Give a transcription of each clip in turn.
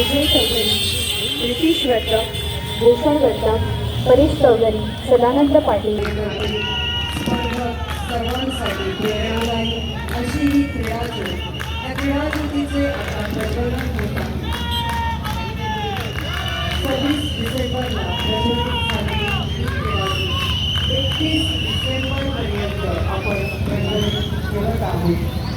विजय चौधरी ब्रिटिश वर्तक भूषण वर्तक परेश चौधरी सदानंद पाटील. सर्वांसाठी प्रेरणादायी अशी ही क्रीडाज्योत या क्रीडाज्योतीचे आता प्रज्वलन होत आहे. सव्वीस डिसेंबरला प्रज्वलित झालेली ही क्रीडाज्योत एकतीस डिसेंबरपर्यंत आपण प्रज्वलित करत आहोत.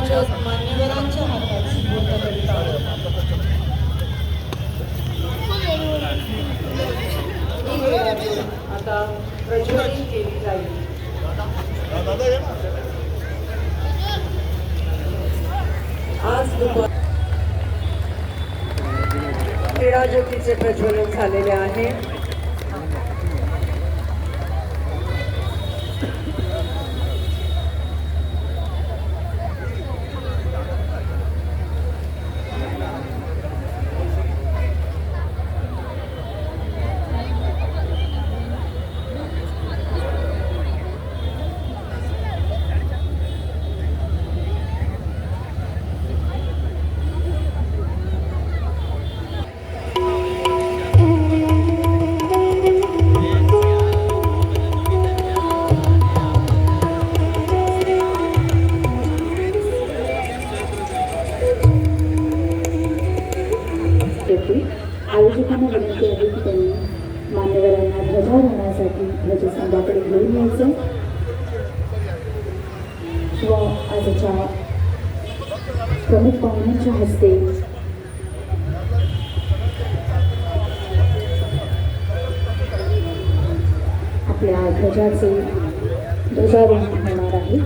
प्रज्वलित आज क्रीडा ज्योतीचे प्रज्वलन शेवटी आयोजकांना विनंती आहे की त्यांनी मान्यवरांना ध्वजारोहणासाठी ध्वजस्तंभाकडे घेऊन यायचं. व आजच्या प्रमुख पाहुण्यांच्या हस्ते आपल्या ध्वजाचे ध्वजारोहण होणार आहे.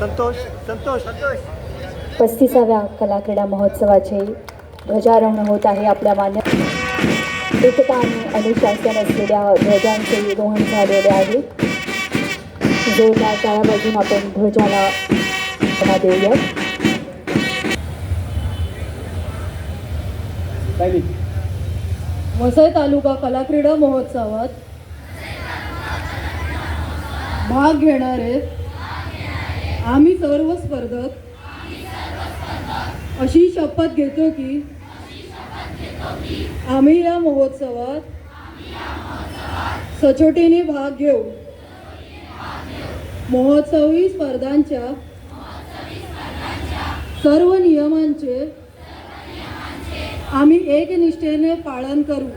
संतोष संतोष. संतोष पस्तीसाव्या कला क्रीडा महोत्सवाचे ध्वजारोहण होत आहे आपल्या मान्य एकता आणि अनुशासन असलेल्या ध्वजांचे रोहण झालेले आहे. जोरदार टाळ्या बाजून आपण ध्वजाला देऊया वसई तालुका कला क्रीडा महोत्सवात भाग घेणारे आम्ही सर्व स्पर्धक अशी शपथ घेतो की आम्ही या महोत्सवात सचोटीने भाग घेऊ. महोत्सवी स्पर्धांच्या सर्व नियमांचे आम्ही एकनिष्ठेने पालन करू.